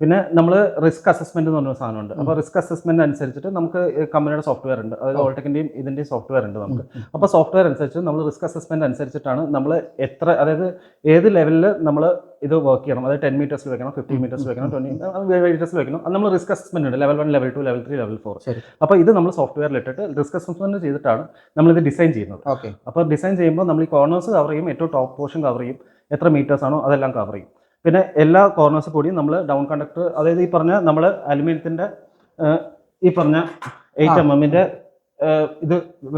പിന്നെ നമ്മൾ റിസ്ക് അസസ്മെന്റ് എന്ന് പറഞ്ഞ സാധനമുണ്ട് അപ്പോൾ റിസ്ക് അസസ്മെന്റ് അനുസരിച്ചിട്ട് നമുക്ക് കമ്പനിയുടെ സോഫ്റ്റ്വെയർ ഉണ്ട്. അതായത്. ഓൾടെക്കിന്റെയും ഇതിന്റെയും സോഫ്റ്റ്വെയർ ഉണ്ട് നമുക്ക്. അപ്പോൾ സോഫ്റ്റ്വെയർ അനുസരിച്ച് നമ്മൾ റിസ്ക് അസസ്മെന്റ് അനുസരിച്ചിട്ടാണ് നമ്മൾ എത്ര അതായത് ഏത് ലെവലിൽ നമ്മൾ ഇത് വർക്ക് ചെയ്യണം. അതായത് ടെൻ മീറ്റേഴ്സ് വെക്കണം ഫിഫ്റ്റി മീറ്റേഴ്സ് വെക്കണം ട്വന്റി മീറ്റേഴ്സിൽ വെക്കണം. അത് നമ്മൾ റിസ്ക് അസസ്മെന്റ് ഉണ്ട്. Level one level two level three level four അപ്പോൾ ഇത് നമ്മൾ സോഫ്റ്റ്വെയറിൽ ഇട്ടിട്ട് റിസ്ക് അസസ്മെന്റ് ചെയ്തിട്ടാണ് നമ്മൾ ഇത് ഡിസൈൻ ചെയ്യുന്നത്. ഓക്കെ. അപ്പോൾ ഡിസൈൻ ചെയ്യുമ്പോൾ നമ്മൾ ഈ കോർണേഴ്സ് കവർ ചെയ്യും ഏറ്റവും ടോപ്പ് പോർഷൻ കവർ ചെയ്യും. എത്ര മീറ്റേഴ്സ് ആണോ അതെല്ലാം കവർ ചെയ്യും. പിന്നെ എല്ലാ കോർണേഴ്സ് കൂടിയും നമ്മൾ ഡൗൺ കണ്ടക്ടർ അതായത് ഈ പറഞ്ഞ നമ്മൾ അലുമിനിയത്തിന്റെ ഈ പറഞ്ഞ എയ്റ്റ്. എം എമ്മിന്റെ ഇത്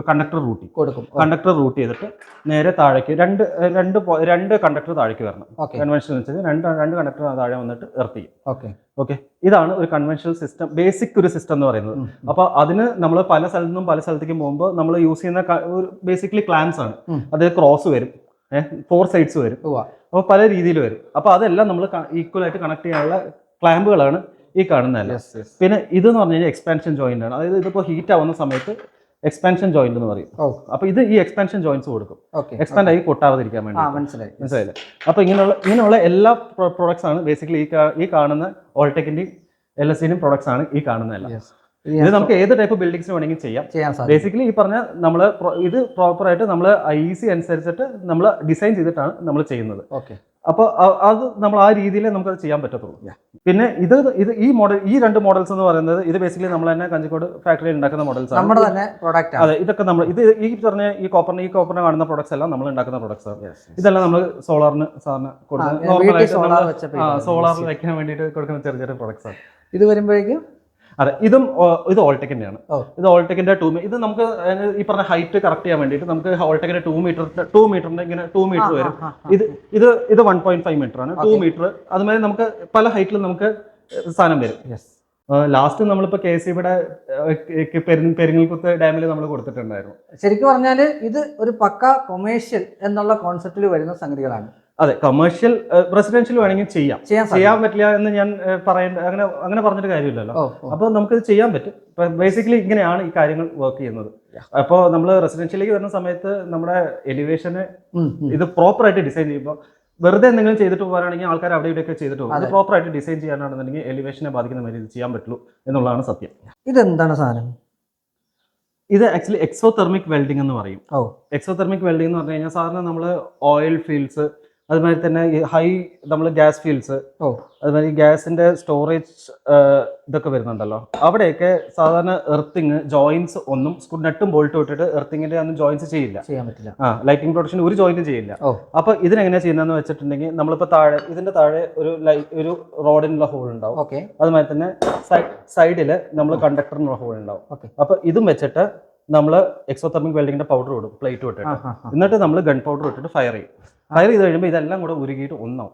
കണ്ടക്ടർ റൂട്ടി കൊടുക്കും. കണ്ടക്ടർ റൂട്ട് ചെയ്തിട്ട് നേരെ താഴേക്ക് രണ്ട് രണ്ട് രണ്ട് കണ്ടക്ടർ താഴേക്ക് വരണം. കൺവെൻഷൻ അനുസരിച്ച് രണ്ട് രണ്ട് കണ്ടക്ടർ താഴെ വന്നിട്ട് എർത്ത് ചെയ്യും. ഓക്കെ. ഓക്കെ. ഇതാണ് ഒരു കൺവെൻഷണൽ സിസ്റ്റം ബേസിക് ഒരു സിസ്റ്റം എന്ന് പറയുന്നത്. അപ്പോൾ അതിന് നമ്മൾ പല സ്ഥലത്തു നിന്നും പല സ്ഥലത്തേക്കും പോകുമ്പോൾ നമ്മൾ യൂസ് ചെയ്യുന്ന ബേസിക്കലി ക്ലാൻസ് ആണ്. അതായത് അത് ക്രോസ് വരും. ഫോർ സൈഡ്സ് വരും. അപ്പോൾ പല രീതിയിൽ വരും. അപ്പോൾ അതെല്ലാം നമ്മൾ ഈക്വൽ ആയിട്ട് കണക്ട് ചെയ്യാനുള്ള ക്ലാമ്പുകളാണ് ഈ കാണുന്നതല്ല. പിന്നെ ഇത് എന്ന് പറഞ്ഞു കഴിഞ്ഞാൽ എക്സ്പാൻഷൻ ജോയിന്റ് ആണ്. അതായത് ഇതിപ്പോ ഹീറ്റ് ആവുന്ന സമയത്ത് എക്സ്പാൻഷൻ ജോയിന്റ് എന്ന് പറയും. അപ്പൊ ഇത് ഈ എക്സ്പാൻഷൻ ജോയിന്റ്സ് കൊടുക്കും. എക്സ്പാൻഡ് ആയി പൊട്ടാതിരിക്കാൻ വേണ്ടി. മനസ്സിലായി മനസ്സിലായില്ലേ? അപ്പൊ ഇങ്ങനെയുള്ള ഇങ്ങനെയുള്ള എല്ലാ പ്രോഡക്ട്സ് ആണ് ബേസിക്കലി ഈ കാണുന്ന ഓൾടെക്കിന്റെയും എൽ എസ് സിന്റെയും പ്രൊഡക്ട്സ് ആണ് ഈ കാണുന്നതെല്ലാം. ഇത് നമുക്ക് ഏത് ടൈപ്പ് ബിൽഡിംഗ്സിന് വേണമെങ്കിൽ ചെയ്യാം. ബേസിക്കലി ഈ പറഞ്ഞ നമ്മൾ ഇത് പ്രോപ്പർ ആയിട്ട് നമ്മൾ ഐ സി അനുസരിച്ചിട്ട് നമ്മൾ ഡിസൈൻ ചെയ്തിട്ടാണ് നമ്മൾ ചെയ്യുന്നത്. ഓക്കെ അപ്പോൾ അത് നമ്മൾ ആ രീതിയിൽ നമുക്കത് ചെയ്യാൻ പറ്റത്തുള്ളൂ. പിന്നെ ഇത് ഇത് ഈ മോഡൽ ഈ രണ്ട് മോഡൽസ് എന്ന് പറയുന്നത് ഇത് ബേസിക്കലി നമ്മൾ തന്നെ കഞ്ചിക്കോട് ഫാക്ടറിയിൽ ഉണ്ടാക്കുന്ന മോഡൽസ് നമ്മുടെ ആണ് തന്നെ പ്രോഡക്റ്റ് അതെ ഇതൊക്കെ നമ്മൾ ഇത് ഈ പറഞ്ഞ ഈ കോപ്പറിന് ഈ കോപ്പറിന് കാണുന്ന പ്രൊഡക്ട്സ് എല്ലാം നമ്മൾ ഉണ്ടാക്കുന്ന പ്രൊഡക്ട്സ് ആണ്. ഇതെല്ലാം നമ്മൾ സോളാറിന് സാറിന് കൊടുക്കുന്നത് സോളാറിൽ വെക്കാൻ വേണ്ടിയിട്ട് കൊടുക്കുന്ന ചെറിയ ചെറിയ പ്രൊഡക്ട്സ് ആണ്. ഇത് വരുമ്പോഴേക്കും അതെ ഇതും ഇത് ഓൾടെക്കിന്റെയാണ് ആണ് ഇത് ഓൾടെക്കിന്റെ ടൂ ഇത് നമുക്ക് ഈ പറഞ്ഞ ഹൈറ്റ് കറക്റ്റ് ചെയ്യാൻ വേണ്ടിയിട്ട് നമുക്ക് ഓൾടെക്കിന്റെ ടൂ മീറ്റർ ടൂ മീറ്ററിന്റെ ഇങ്ങനെ ടൂ മീറ്റർ വരും. ഇത് ഇത് ഇത് വൺ പോയിന്റ് ഫൈവ് മീറ്റർ ആണ്. ടൂ മീറ്റർ അതുമാതിരി നമുക്ക് പല ഹൈറ്റിലും നമുക്ക് സാധനം വരും. യെസ് ലാസ്റ്റ് നമ്മളിപ്പോ കെ സി ഇവിടെ പെരിങ്ങൽകുത്ത് ഡാമിൽ നമ്മൾ കൊടുത്തിട്ടുണ്ടായിരുന്നു. ശരിക്കും പറഞ്ഞാൽ ഇത് ഒരു പക്ക കൊമേഴ്ഷ്യൽ എന്നുള്ള കോൺസെപ്റ്റിൽ വരുന്ന സംഗതികളാണ്. അതെ കമേഴ്ഷ്യൽ റെസിഡൻഷ്യൽ വേണമെങ്കിൽ ചെയ്യാം. ചെയ്യാൻ പറ്റില്ല എന്ന് ഞാൻ പറയേണ്ട അങ്ങനെ അങ്ങനെ പറഞ്ഞിട്ട് കാര്യമില്ലല്ലോ. അപ്പോൾ നമുക്കിത് ചെയ്യാൻ പറ്റും. ബേസിക്കലി ഇങ്ങനെയാണ് ഈ കാര്യങ്ങൾ വർക്ക് ചെയ്യുന്നത്. അപ്പോൾ നമ്മൾ റെസിഡൻഷ്യലേക്ക് വരുന്ന സമയത്ത് നമ്മുടെ എലിവേഷന്. ഇത് പ്രോപ്പർ ആയിട്ട് ഡിസൈൻ ചെയ്യുമ്പോൾ വെറുതെ എന്തെങ്കിലും ചെയ്തിട്ട് പോകാനാണെങ്കിൽ ആൾക്കാർ അവിടെ ഇവിടെയൊക്കെ ചെയ്തിട്ട് പോകും. അത്. പ്രോപ്പറായിട്ട് പ്രോപ്പർ ആയിട്ട് ഡിസൈൻ ചെയ്യാനാണെന്നുണ്ടെങ്കിൽ എലിവേഷനെ ബാധിക്കുന്ന മാതിരി ഇത് ചെയ്യാൻ പറ്റുള്ളൂ എന്നുള്ളതാണ് സത്യം. ഇതെന്താണ് സാധനം? ഇത് ആക്ച്വലി എക്സോതെർമിക് വെൽഡിംഗ് എന്ന് പറയും. എക്സോതെർമിക് എക്സോ തെർമിക് വെൽഡിംഗ് എന്ന് പറഞ്ഞു കഴിഞ്ഞാൽ സാധാരണ നമ്മൾ ഓയിൽ ഫീൽഡ്സ് അതുമാതിരി തന്നെ ഈ ഹൈ നമ്മൾ ഗ്യാസ് ഫീൽഡ്സ് അതുമാതിരി ഗ്യാസിന്റെ സ്റ്റോറേജ് ഇതൊക്കെ വരുന്നുണ്ടല്ലോ. അവിടെയൊക്കെ സാധാരണ എർത്തിങ് ജോയിന്റ്സ് ഒന്നും നട്ടും ബോൾട്ടും ഇട്ടിട്ട് എർത്തിങ്ങിന്റെ ഒന്നും ജോയിന്റ്സ് ചെയ്യില്ല. ചെയ്യാൻ പറ്റില്ല. ആ ലൈറ്റിംഗ് പ്രൊഡക്ഷൻ ഒരു ജോയിന്റും ചെയ്യില്ല. അപ്പൊ ഇതിനെങ്ങനെയാ ചെയ്യുന്നതെന്ന് വെച്ചിട്ടുണ്ടെങ്കിൽ നമ്മളിപ്പോ താഴെ ഇതിന്റെ താഴെ ഒരു ഒരു റോഡിനുള്ള ഹോൾ ഉണ്ടാവും. ഓക്കെ. അതുമാതിരി തന്നെ സൈഡിൽ നമ്മൾ കണ്ടക്ടറിനുള്ള ഹോൾ ഉണ്ടാവും. ഓക്കെ. അപ്പൊ ഇതും വെച്ചിട്ട് നമ്മൾ എക്സോതെർമിക് വെൽഡിങ്ങിന്റെ പൗഡർ ഇടും പ്ലേറ്റ് ഇട്ടിട്ട്. എന്നിട്ട് നമ്മൾ ഗൺ പൗഡർ ഇട്ടിട്ട് ഫയർ ചെയ്യും. ഫയർ ചെയ്ത് കഴിയുമ്പോൾ ഇതെല്ലാം കൂടെ ഉരുകിയിട്ട് ഒന്നാവും.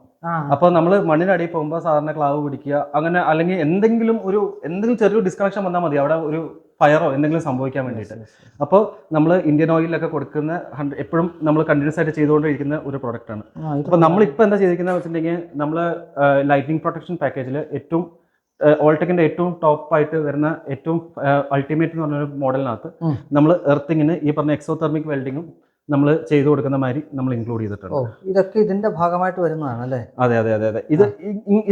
അപ്പോൾ നമ്മൾ മണ്ണിനടിയിൽ പോകുമ്പോൾ സാധാരണ ക്ലാവ് പിടിക്കുക അങ്ങനെ അല്ലെങ്കിൽ എന്തെങ്കിലും ഒരു എന്തെങ്കിലും ചെറിയൊരു ഡിസ്കണക്ഷൻ വന്നാൽ മതി. അവിടെ ഒരു ഫയറോ എന്തെങ്കിലും സംഭവിക്കാൻ വേണ്ടിയിട്ട്. അപ്പോൾ നമ്മൾ ഇന്ത്യൻ ഓയിലൊക്കെ കൊടുക്കുന്ന എപ്പോഴും നമ്മൾ കണ്ടിന്യൂസ് ആയിട്ട് ചെയ്തുകൊണ്ടിരിക്കുന്ന ഒരു പ്രോഡക്റ്റ് ആണ്. അപ്പൊ നമ്മൾ അപ്പോൾ നമ്മളിപ്പോൾ എന്താ ചെയ്തിരിക്കുന്നത് വെച്ചിട്ടുണ്ടെങ്കിൽ നമ്മൾ ലൈറ്റിംഗ് പ്രൊട്ടക്ഷൻ പാക്കേജിൽ ഏറ്റവും ഓൾടെക്കിന്റെ ഏറ്റവും ടോപ്പ് ആയിട്ട് വരുന്ന ഏറ്റവും അൾട്ടിമേറ്റ് എന്ന് പറഞ്ഞ മോഡലിനകത്ത് ഉം. നമ്മൾ എർത്തിങ്ങിന് ഈ പറഞ്ഞ എക്സോതെർമിക് വെൽഡിങ്ങും നമ്മൾ ചെയ്തു കൊടുക്കുന്ന മാതിരി നമ്മൾ ഇൻക്ലൂഡ് ചെയ്തിട്ടുണ്ട്. ഇതൊക്കെ ഇതിന്റെ ഭാഗമായിട്ട് വരുന്നതാണ് അല്ലേ അതെ അതെ അതെ അതെ. ഇത്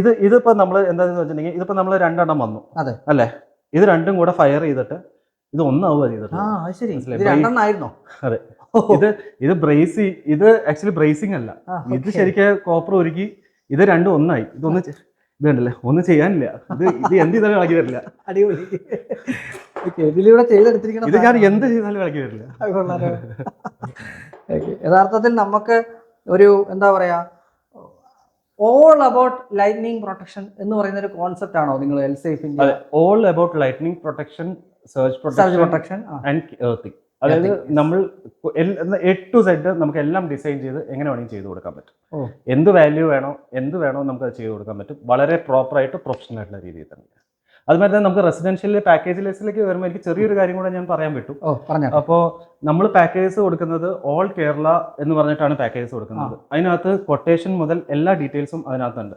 ഇത് ഇതിപ്പോ നമ്മൾ എന്താന്ന് വെച്ചിട്ടുണ്ടെങ്കിൽ ഇതിപ്പോ നമ്മൾ രണ്ടെണ്ണം വന്നു. അതെ. അല്ലേ? ഇത് രണ്ടും കൂടെ ഫയർ ചെയ്തിട്ട് ഇത് ഒന്നാവുക ചെയ്തിട്ട്. ആ അത്. ഇത് രണ്ടെണ്ണം ആയിരുന്നോ? അതെ. ഇത് ഇത് ബ്രേസ് ഇത് ആക്ച്വലി ബ്രേസിംഗ് അല്ല. ഇത്. ശരിക്കും കോപ്പർ ഒരുക്കി ഇത് രണ്ടും ഒന്നായി. ഇതൊന്ന് ചെ- ഇത് കണ്ടില്ലേ ഒന്നും ചെയ്യാനില്ല. ഇത് ഇത് എന്ത് ചെയ്താലും ഇളകി വരില്ല. അടിപൊളി. ഇതിലൂടെ ചെയ്തെടുത്തിരിക്കണം ഇത് ഞാൻ എന്ത് ചെയ്താലും ഇളകി വരില്ല. യഥാർത്ഥത്തിൽ നമുക്ക് ഒരു എന്താ പറയാ ഓൾ അബൌട്ട് ലൈറ്റ്നിങ് പ്രൊട്ടക്ഷൻ എന്ന് പറയുന്ന ഒരു കോൺസെപ്റ്റ് ആണോ നിങ്ങൾ L സേഫിന്റെ all about lightning protection surge protection and earthing അതായത് നമ്മൾ എ ടു സെഡ് നമുക്ക് എല്ലാം ഡിസൈൻ ചെയ്ത് എങ്ങനെ വേണമെങ്കിൽ ചെയ്തു കൊടുക്കാൻ പറ്റും. എന്ത് വാല്യൂ വേണോ എന്ത് വേണോ നമുക്ക് അത് ചെയ്തു കൊടുക്കാൻ പറ്റും. വളരെ പ്രോപ്പറായിട്ട് പ്രൊഫഷണൽ ആയിട്ടുള്ള രീതിയിൽ തന്നെ. അതുമാതിരി തന്നെ നമുക്ക് റെസിഡൻഷ്യൽ പാക്കേജ് ലിസ്റ്റിലേക്ക് വരുമ്പോൾ എനിക്ക് ചെറിയൊരു കാര്യം കൂടെ ഞാൻ പറയാൻ പറ്റും ഓ പറഞ്ഞോ. അപ്പോൾ നമ്മൾ പാക്കേജസ് കൊടുക്കുന്നത് ഓൾ കേരള എന്ന് പറഞ്ഞിട്ടാണ് പാക്കേജസ് കൊടുക്കുന്നത്. അതിനകത്ത് കൊട്ടേഷൻ മുതൽ എല്ലാ ഡീറ്റെയിൽസും അതിനകത്തുണ്ട്.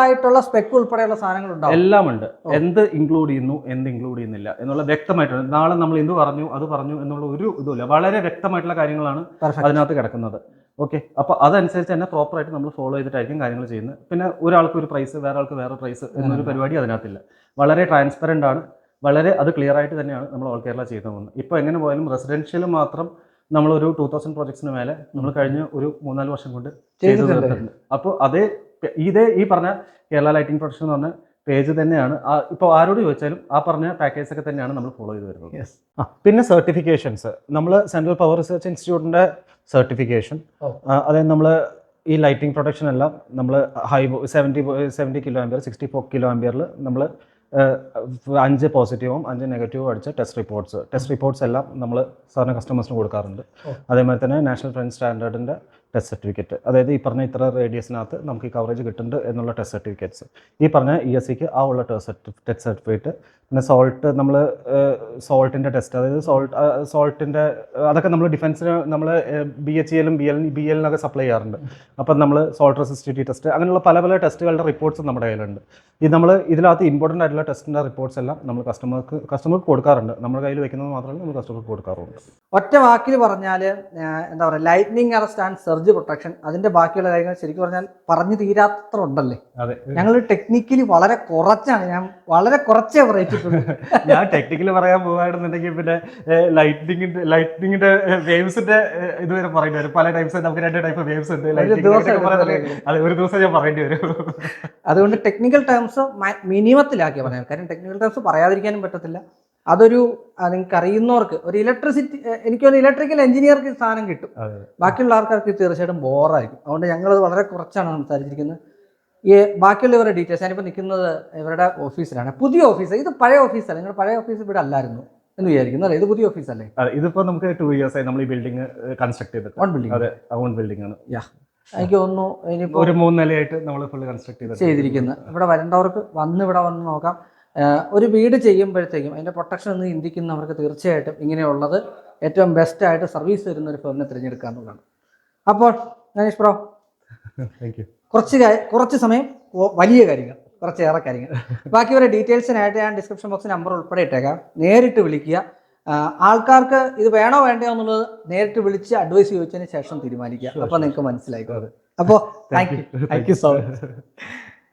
ആയിട്ടുള്ള സ്പെക്ക് ഉൾപ്പെടെയുള്ള സാധനങ്ങൾ ഉണ്ടാവും. എല്ലാം ഉണ്ട് എന്ത് ഇൻക്ലൂഡ് ചെയ്യുന്നു എന്ത് ഇൻക്ലൂഡ് ചെയ്യുന്നില്ല എന്നുള്ള വ്യക്തമായിട്ടുണ്ട്. നാളെ നമ്മൾ എന്ത് പറഞ്ഞു അത് പറഞ്ഞു എന്നുള്ള ഒരു ഇതുമില്ല. വളരെ വ്യക്തമായിട്ടുള്ള കാര്യങ്ങളാണ്. അതിനകത്ത് കിടക്കുന്നത്. ഓക്കെ അപ്പോൾ അതനുസരിച്ച് തന്നെ പ്രോപ്പർ ആയിട്ട് നമ്മൾ ഫോളോ ചെയ്തിട്ടായിരിക്കും കാര്യങ്ങൾ ചെയ്യുന്നത്. പിന്നെ ഒരാൾക്ക് ഒരു പ്രൈസ് വേറെ ആൾക്ക് വേറെ പ്രൈസ് എന്നൊരു പരിപാടി അതിനകത്തില്ല. വളരെ ട്രാൻസ്പെറന്റ് ആണ്. വളരെ അത് ക്ലിയർ ആയിട്ട് തന്നെയാണ് നമ്മൾ ഓൾ കേരള ചെയ്തു പോകുന്നത് ഇപ്പോൾ എങ്ങനെ പോയാലും റെസിഡൻഷ്യൽ മാത്രം നമ്മളൊരു ടൂ തൗസൻഡ് പ്രോജക്ട്സിന് മേലെ നമ്മൾ കഴിഞ്ഞ ഒരു മൂന്നാൽ വർഷം കൊണ്ട് ചെയ്തു. തീർത്തിട്ടുണ്ട്. അപ്പോൾ അതേ ഇതേ ഈ പറഞ്ഞ കേരള ലൈറ്റിംഗ് പ്രൊഡക്ഷൻ എന്ന് പറഞ്ഞ പേജ് തന്നെയാണ്. ഇപ്പോൾ ആരോട് ചോദിച്ചാലും ആ പറഞ്ഞ പാക്കേജ് ഒക്കെ തന്നെയാണ് നമ്മൾ ഫോളോ ചെയ്ത് വരുന്നത്. യെസ് പിന്നെ സർട്ടിഫിക്കേഷൻസ് നമ്മൾ സെൻട്രൽ പവർ റിസർച്ച് ഇൻസ്റ്റിറ്റ്യൂട്ടിന്റെ സർട്ടിഫിക്കേഷൻ. അതായത് നമ്മൾ ഈ ലൈറ്റിംഗ് പ്രൊഡക്ഷൻ എല്ലാം നമ്മൾ high seventy seventy kilo ampere sixty four kilo ആംബിയറിൽ നമ്മൾ അഞ്ച് പോസിറ്റീവും അഞ്ച് നെഗറ്റീവും അടിച്ച ടെസ്റ്റ് റിപ്പോർട്ട്സ് ടെസ്റ്റ് റിപ്പോർട്ട്സ് എല്ലാം നമ്മൾ സാറിന് കസ്റ്റമേഴ്സിന് കൊടുക്കാറുണ്ട്. ഓ. അതേമാതിരി തന്നെ നാഷണൽ ഫ്രണ്ട് സ്റ്റാൻഡേർഡിന്റെ ടെസ്റ്റ് സർട്ടിഫിക്കറ്റ്. അതായത് ഈ പറഞ്ഞ ഇത്ര റേഡിയസിനകത്ത് നമുക്ക് ഈ കവറേജ് കിട്ടുന്നുണ്ട് എന്നുള്ള ടെസ്റ്റ് സർട്ടിഫിക്കറ്റ്സ്. ഈ പറഞ്ഞ ഇ എസ് സിക്ക് ആ ഉള്ള ടെസ്റ്റ് ടെസ്റ്റ് സർട്ടിഫിക്കറ്റ്. പിന്നെ സോൾട്ട് നമ്മൾ സോൾട്ടിന്റെ ടെസ്റ്റ് അതായത് സോൾട്ട് സോൾട്ടിന്റെ അതൊക്കെ നമ്മൾ ഡിഫൻസിന് നമ്മൾ ബി എച്ച് എല്ലും ബി എൽ ബി എല്ലിനൊക്കെ സപ്ലൈ ചെയ്യാറുണ്ട്. അപ്പം നമ്മൾ സോൾട്ട് റെസിസ്റ്റിവിറ്റി ടെസ്റ്റ് അങ്ങനെയുള്ള പല പല ടെസ്റ്റുകളുടെ റിപ്പോർട്ട്സ് നമ്മുടെ കയ്യിലുണ്ട്. ഇത് നമ്മൾ ഇതിനകത്ത് ഇമ്പോർട്ടന്റ് ആയിട്ടുള്ള ടെസ്റ്റിന്റെ റിപ്പോർട്ട്സ് എല്ലാം നമ്മൾ കസ്റ്റമർക്ക് കസ്റ്റമർക്ക് കൊടുക്കാറുണ്ട്. നമ്മുടെ കയ്യിൽ വെക്കുന്നത് മാത്രമല്ല നമ്മൾ കസ്റ്റമർക്ക് കൊടുക്കാറുണ്ട് ഒറ്റ വാക്കിൽ പറഞ്ഞാൽ എന്താ പറയുക lightning arrest and surge protection അതിന്റെ ബാക്കിയുള്ള കാര്യങ്ങൾ ശരിക്കും പറഞ്ഞാൽ പറഞ്ഞു തീരാത്ര ഉണ്ടല്ലേ? ഞങ്ങൾ ടെക്നിക്കലി വളരെ കുറച്ചാണ്. ഞാൻ വളരെ കുറച്ചേ പറയിച്ചിട്ടുള്ളൂ *laughs* ഞാൻ ടെക്നിക്കലി പറയാൻ പോവാണെന്നുണ്ടെങ്കിൽ പിന്നെ ലൈറ്റിംഗിന്റെ ലൈറ്റിംഗിന്റെ വേവ്സിന്റെ ഇതുവരെ പറയേണ്ടി വരും. പല ടൈപ്സ് നമുക്ക് രണ്ട് ടൈപ്പ് വേവ്സ് ഉണ്ട്. അതെ ഒരു ദിവസം ഞാൻ പറയേണ്ടി വരും. അതുകൊണ്ട് ടെക്നിക്കൽ ടേംസ് മിനിമത്തിലാക്കി പറയാം. കാര്യം ടെക്നിക്കൽ ടേംസ് പറയാതിരിക്കാനും പറ്റത്തില്ല. അതൊരു നിങ്ങൾക്ക് അറിയുന്നവർക്ക് ഒരു ഇലക്ട്രിസിറ്റി എനിക്കൊരു ഇലക്ട്രിക്കൽ എഞ്ചിനീയർക്ക് സ്ഥാനം കിട്ടും. ബാക്കിയുള്ള ആൾക്കാർക്ക് തീർച്ചയായിട്ടും ബോറായിരിക്കും അതുകൊണ്ട് ഞങ്ങളത് വളരെ കുറച്ചാണ് സംസാരിച്ചിരിക്കുന്നത്. ഈ ബാക്കിയുള്ളവരുടെ ഡീറ്റെയിൽസ് ഞാനിപ്പോൾ നിൽക്കുന്നത് ഇവരുടെ ഓഫീസിലാണ് പുതിയ ഓഫീസ് ഇത് പഴയ ഓഫീസല്ല നിങ്ങൾ പഴയ ഓഫീസ് ഇവിടെ അല്ലായിരുന്നു എന്ന് വിചാരിക്കുന്നു അല്ലേ? ഇത് പുതിയ ഓഫീസല്ലേ ഇതിപ്പോൾ ഇതിപ്പോ നമുക്ക് ടു ഇയേഴ്സ് ആയി നമ്മൾ ഈ ബിൽഡിംഗ് കൺസ്ട്രക്ട് ചെയ്തിട്ട്. വൺ ബിൽഡിംഗ് അതെ ഓൺ ബിൽഡിംഗ് ആണ്. യാ. എനിക്ക് തോന്നുന്നു ഇനിയിപ്പോൾ ഒരു മൂന്ന് നിലയായിട്ട് നമ്മൾ ഫുൾ കൺസ്ട്രക്ട് ചെയ്തിരിക്കുന്നത് ഇവിടെ വരേണ്ടവർക്ക് വന്ന് ഇവിടെ വന്ന് നോക്കാം. ഒരു വീട് ചെയ്യുമ്പോഴത്തേക്കും അതിന്റെ പ്രൊട്ടക്ഷൻ ഒന്ന് ചിന്തിക്കുന്നവർക്ക് തീർച്ചയായിട്ടും ഇങ്ങനെയുള്ളത് ഏറ്റവും ബെസ്റ്റ് ആയിട്ട് സർവീസ് തരുന്ന ഒരു ഫേമിനെ തിരഞ്ഞെടുക്കുക എന്നുള്ളതാണ്. അപ്പോൾ ഗണേഷ് പ്രോ താങ്ക് യു കുറച്ച് കുറച്ച് സമയം വലിയ കാര്യങ്ങൾ കുറച്ചേറെ കാര്യങ്ങൾ. ബാക്കി വരെ ഡീറ്റെയിൽസിനായിട്ട് ഞാൻ ഡിസ്ക്രിപ്ഷൻ ബോക്സ് നമ്പർ ഉൾപ്പെടെ ഇട്ടേക്കാം. നേരിട്ട് വിളിക്കുക. ആൾക്കാർക്ക് ഇത് വേണോ വേണ്ടയോ എന്നുള്ളത് നേരിട്ട് വിളിച്ച് അഡ്വൈസ് ചോദിച്ചതിന് ശേഷം തീരുമാനിക്കുക. അപ്പോൾ നിങ്ങൾക്ക് മനസ്സിലായിക്കോളും. അപ്പോൾ thank you thank you so much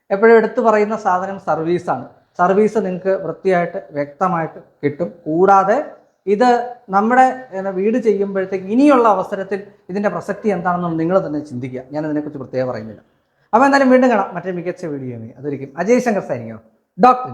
എപ്പോഴും എടുത്തു പറയുന്ന സാധനം സർവീസാണ് സർവീസ് നിങ്ങൾക്ക് വൃത്തിയായിട്ട് വ്യക്തമായിട്ട് കിട്ടും. കൂടാതെ ഇത് നമ്മുടെ വീട് ചെയ്യുമ്പോഴത്തേക്ക് ഇനിയുള്ള അവസരത്തിൽ ഇതിന്റെ പ്രസക്തി എന്താണെന്ന് നിങ്ങൾ തന്നെ ചിന്തിക്കുക. ഞാൻ അതിനെക്കുറിച്ച് പ്രത്യേകം പറയുന്നില്ല. അപ്പോൾ എന്തായാലും വീണ്ടും കാണാം മറ്റേ മികച്ച വീഡിയോ അതൊരിക്കും അജയ് ശങ്കർ സൈനിങ്ങോ ഡോക്ടർ